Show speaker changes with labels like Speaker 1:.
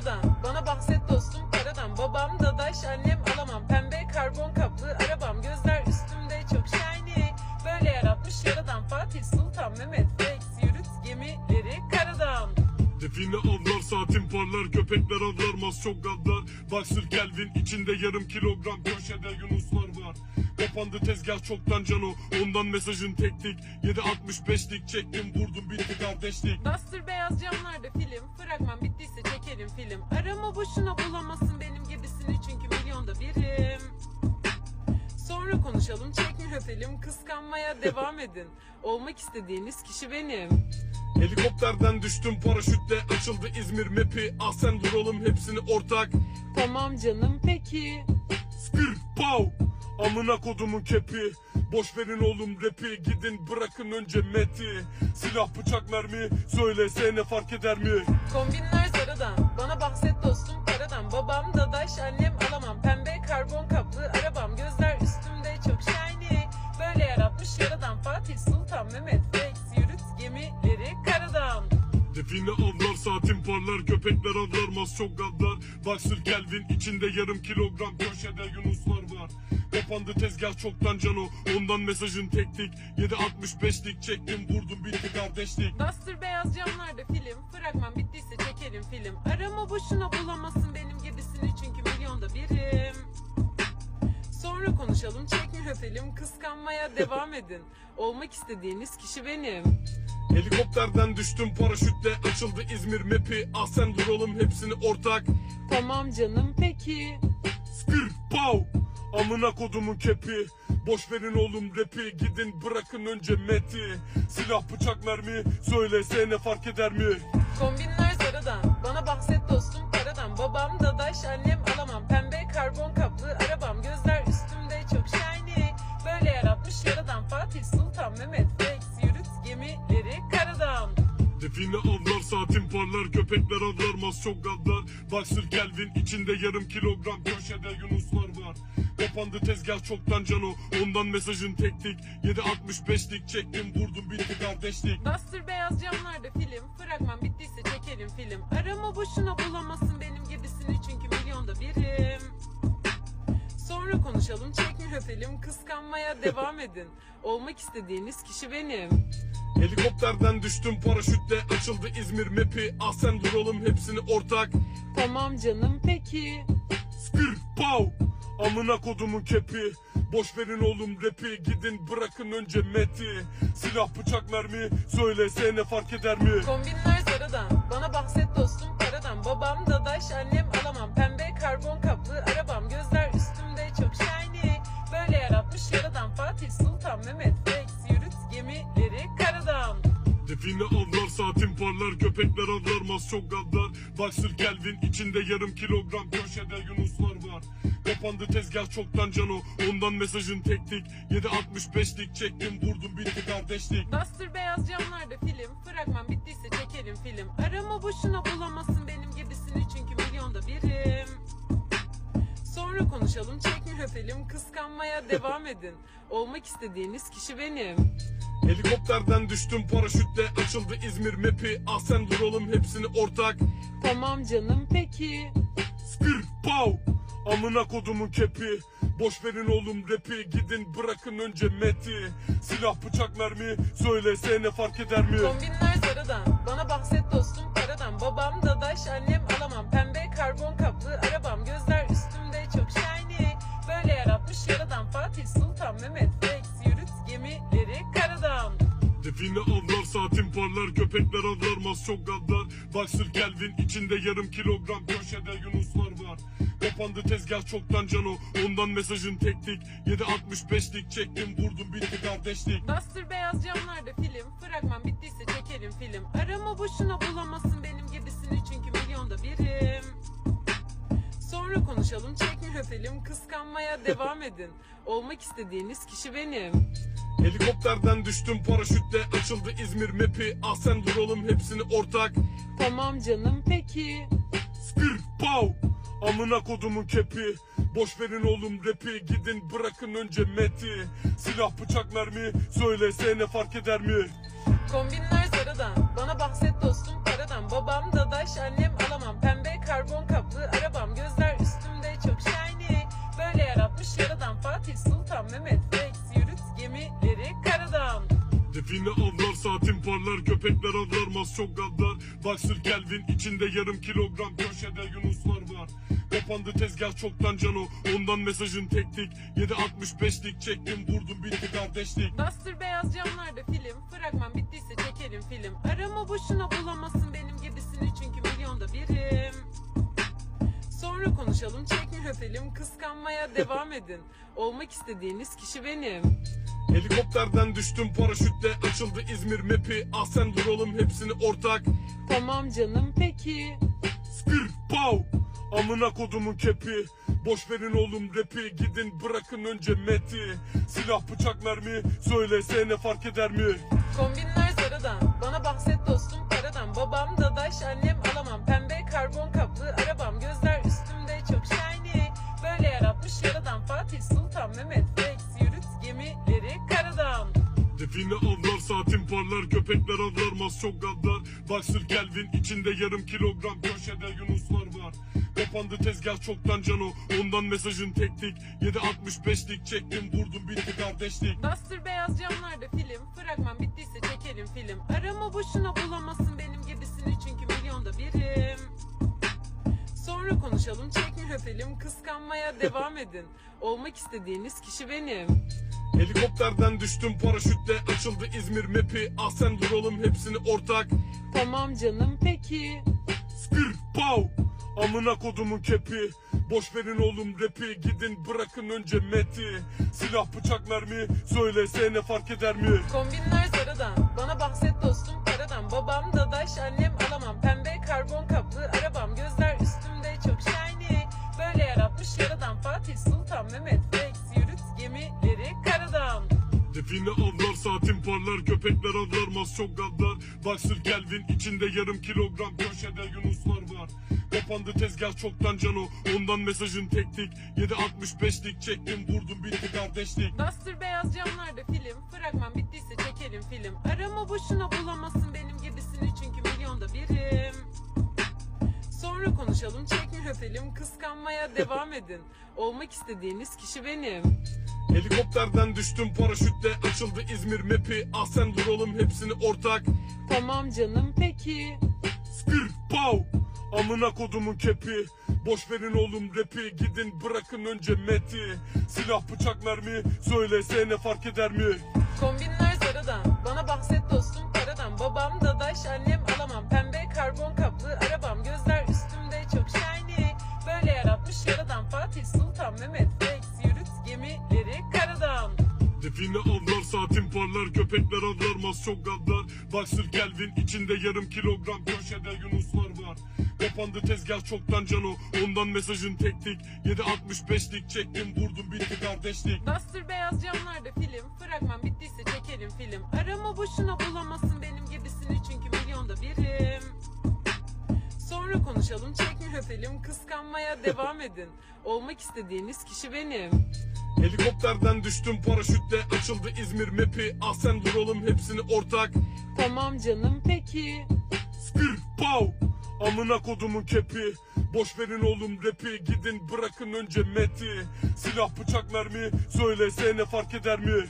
Speaker 1: Sarıdan Bana bahset dostum paradan Babam dadaş annem alamam. Pembe karbon kaplı arabam. Gözler üstümde çok shiny. Böyle yaratmış yaradan Fatih Sultan Mehmet. Rex Yürüt gemileri karadan.
Speaker 2: Define avlar saatin parlar köpekler avlarmaz çok gadlar Boxer Kelvin içinde yarım kilogram köşede yunuslar var Kapandı tezgah çoktan cano. Ondan mesajın teknik 7.65'lik çektim vurdum bitti kardeşlik.
Speaker 1: Duster beyaz camlarda film. Fragman bittiyse çekelim film. Arama boşuna bulamazsın benim gibisini Çünkü milyonda birim. Sonra konuşalım öpelim Kıskanmaya devam edin. Olmak istediğiniz kişi benim.
Speaker 2: Helikopterden düştüm paraşütle açıldı İzmir map'i. Ah sen vur oğlum hepsini ortak.
Speaker 1: Tamam canım peki.
Speaker 2: Skır pow Amına kodumun kepi. Boş verin oğlum rapi. Gidin bırakın önce meti. Silah bıçak mermi Söylesene fark eder mi?
Speaker 1: Kombinler Zara'dan Bana bahset dostum paradan Babam dadaş annem alamam. Pembe karbon kaplı arabam. Gözler üstümde çok shiny. Böyle yaratmış yaradan Fatih Sultan Mehmet. Rex Yürüt gemileri karadan.
Speaker 2: Define avlar saatin parlar köpekler avlarmaz çok gadlar. Boxer Kelvin içinde yarım kilogram köşede yunuslar Kapandı tezgah çoktan cano ondan mesajın teknik 7.65'lik çektim vurdum bitti kardeşlik.
Speaker 1: Duster beyaz camlarda film. Fragman bittiyse çekelim film. Arama boşuna bulamazsın benim gibisini Çünkü milyonda birim. Sonra konuşalım çekme öpelim Kıskanmaya devam edin. Olmak istediğiniz kişi benim.
Speaker 2: Helikopterden düştüm paraşütle açıldı İzmir map'i. Ah sen vur oğlum hepsini ortak.
Speaker 1: Tamam canım peki.
Speaker 2: Skır pow Amına kodumun kepi. Boş verin oğlum rapi. Gidin bırakın önce meti. Silah bıçak mermi. Söylesene fark eder mi?
Speaker 1: Kombinler Zara'dan Bana bahset dostum paradan Babam dadaş annem alamam. Pembe karbon kaplı arabam. Gözler üstümde çok shiny. Böyle yaratmış yaradan Fatih Sultan Mehmet. Rex Yürüt gemileri karadan.
Speaker 2: Define avlar saatin parlar köpekler avlarmaz çok gadlar Boxer Kelvin içinde yarım kilogram köşede yunuslar var Kapandı tezgah çoktan cano. Ondan mesajın teknik 7.65'lik çektim vurdum bitti kardeşlik.
Speaker 1: Duster beyaz camlarda film. Fragman bittiyse çekelim film. Arama boşuna bulamazsın benim gibisini Çünkü milyonda birim. Sonra konuşalım çekme öpelim Kıskanmaya devam edin. Olmak istediğiniz kişi benim.
Speaker 2: Helikopterden düştüm paraşütle açıldı İzmir map'i. Ah sen vur oğlum hepsini ortak.
Speaker 1: Tamam canım peki.
Speaker 2: Skır pow Amına kodumun kepi. Boş verin oğlum rapi. Gidin bırakın önce meti. Silah bıçak mermi. Söylesene fark eder mi?
Speaker 1: Kombinler Zara'dan Bana bahset dostum paradan Babam dadaş annem alamam. Pembe karbon kaplı arabam. Gözler üstümde çok shiny. Böyle yaratmış yaradan Fatih Sultan Mehmet. Rex Yürüt gemileri karadan.
Speaker 2: Define avlar saatin parlar. Köpekler avlarmaz çok gadlar Boxer Kelvin içinde yarım kilogram. Köşede yunuslar Kapandı tezgah çoktan cano. Ondan mesajın teknik 7.65'lik çektim vurdum bitti kardeşlik.
Speaker 1: Duster beyaz camlarda film Fragman bittiyse çekelim film. Arama boşuna bulamazsın benim gibisini Çünkü milyonda birim. Sonra konuşalım çekme öpelim Kıskanmaya devam edin. Olmak istediğiniz kişi benim.
Speaker 2: Helikopterden düştüm paraşütle açıldı İzmir map'i. Ah sen vur oğlum hepsini ortak.
Speaker 1: Tamam canım peki.
Speaker 2: Skır pow Amına kodumun kepi. Boş verin oğlum rapi. Gidin bırakın önce meti. Silah bıçak mermi Söylesene fark eder mi?
Speaker 1: Kombinler Zara'dan Bana bahset dostum paradan Babam dadaş annem alamam. Pembe karbon kaplı arabam. Gözler üstümde çok shiny. Böyle yaratmış yaradan Fatih Sultan Mehmet. Rex Yürüt gemileri karadan.
Speaker 2: Define avlar saatin parlar köpekler avlarmaz çok gadlar. Boxer Kelvin içinde yarım kilogram köşede yunuslar Kapandı tezgah çoktan cano ondan mesajın teknik 7.65'lik çektim vurdum bitti kardeşlik.
Speaker 1: Duster beyaz camlarda film. Fragman bittiyse çekelim film. Arama boşuna bulamazsın benim gibisini Çünkü milyonda birim. Sonra konuşalım çekme öpelim Kıskanmaya devam edin. Olmak istediğiniz kişi benim.
Speaker 2: Helikopterden düştüm paraşütle açıldı İzmir map'i. Ah sen vur oğlum hepsini ortak.
Speaker 1: Tamam canım peki.
Speaker 2: Skır pow Amına kodumun kepi. Boş verin oğlum rapi. Gidin bırakın önce meti. Silah bıçak mermi Söylesene fark eder mi?
Speaker 1: Kombinler sarıdan. Bana bahset dostum paradan Babam dadaş annem alamam. Pembe karbon kaplı arabam. Gözler üstümde çok shiny. Böyle yaratmış yaradan Fatih Sultan Mehmet. Rex Yürüt gemileri karadan.
Speaker 2: Define avlar saatin parlar köpekler avlar mas çok gaddar Baksır Kelvin içinde yarım kilogram köşede yunuslar var. Kapandı tezgah çoktan cano. Ondan mesajın tektik 7.65'lik çektim vurdum bitti kardeşlik.
Speaker 1: Duster beyaz camlarda film. Fragman bittiyse çekelim film. Arama boşuna bulamasın benim gibisini Çünkü milyonda birim. Sonra konuşalım çekme öpelim Kıskanmaya devam edin. Olmak istediğiniz kişi benim.
Speaker 2: Helikopterden düştüm paraşütle açıldı İzmir map'i Ah sen dur oğlum hepsini ortak.
Speaker 1: Tamam canım peki.
Speaker 2: Skır pow Amına kodumun kepi. Boş verin oğlum rapi. Gidin bırakın önce meti. Silah bıçak mermi Söylesene fark eder mi?
Speaker 1: Kombinler zaradan Bana bahset dostum paradan Babam dadaş annem alamam. Pembe karbon kaplı arabam. Gözler üstümde çok shiny. Böyle yaratmış yaradan Fatih Sultan Mehmet. Rex Yürüt gemileri karadan.
Speaker 2: Define avlar saatin parlar. Köpekler avlarmaz çok gaddar. Boxer Kelvin içinde yarım kilogram. Köşede var Kapandı tezgah çoktan cano Ondan mesajın tektik 7.65'lik çektim vurdum bitti kardeşlik.
Speaker 1: Duster beyaz camlarda film. Fragman bittiyse çekelim film. Arama boşuna bulamasın benim gibisini Çünkü milyonda birim. Sonra konuşalım çekme öpelim Kıskanmaya devam edin. Olmak istediğiniz kişi benim.
Speaker 2: Helikopterden düştüm paraşütle açıldı İzmir map'i. Ah sen dur oğlum hepsini ortak.
Speaker 1: Tamam canım peki.
Speaker 2: Skır pow Amına kodumun kepi. Boş verin oğlum rapi. Gidin bırakın önce meti. Silah bıçak mermi Söylesene fark eder mi?
Speaker 1: Kombinler zaradan Bana bahset dostum paradan Babam dadaş annem alamam. Pembe karbon kaplı arabam. Gözler üstümde çok shiny. Böyle yaratmış yaradan Fatih Sultan Mehmet. Rex Yürüt gemileri karadan.
Speaker 2: Define avlar saatin parlar Köpekler avlarmaz çok gaddar Boxer Kelvin içinde yarım kilogram Köşede yunuslar var. Kapandı tezgah çoktan cano Ondan mesajın tektik 7.65'lik çektim vurdum bitti kardeşlik.
Speaker 1: Duster beyaz camlarda film Fragman bittiyse çekelim film. Arama boşuna bulamasın benim gibisini Çünkü milyonda birim. Sonra konuşalım çekme öpelim Kıskanmaya devam edin. Olmak istediğiniz kişi benim
Speaker 2: Helikopterden düştüm paraşütle açıldı İzmir map'i. Ah sen dur oğlum hepsini ortak.
Speaker 1: Tamam canım peki.
Speaker 2: Skır pow. Amına kodumun kepi. Boş verin oğlum rapi Gidin bırakın önce meti. Silah bıçak mermi Söylesene fark eder mi?
Speaker 1: Kombinler zaradan Bana bahset dostum paradan Babam dadaş annem alamam. Pembe karbon kaplı arabam Gözler
Speaker 2: Define avlar saatin parlar Köpekler avlarmaz çok gaddar Boxer Kelvin içinde yarım kilogram Köşede yunuslar var. Kapandı tezgah çoktan cano Ondan mesajın tektik 7.65'lik çektim vurdum bitti kardeşlik.
Speaker 1: Duster beyaz camlarda film Fragman bittiyse çekelim film. Arama boşuna bulamasın benim gibisini Çünkü milyonda birim Sonra konuşalım çekme öpelim Kıskanmaya devam edin. Olmak istediğiniz kişi benim.
Speaker 2: Helikopterden düştüm paraşütle açıldı İzmir map'i Ah sen dur oğlum hepsini ortak.
Speaker 1: Tamam canım peki.
Speaker 2: Skır pow Amına kodumun kepi. Boş verin oğlum rapi Gidin bırakın önce meti. Silah bıçak mermi Söylesene fark eder mi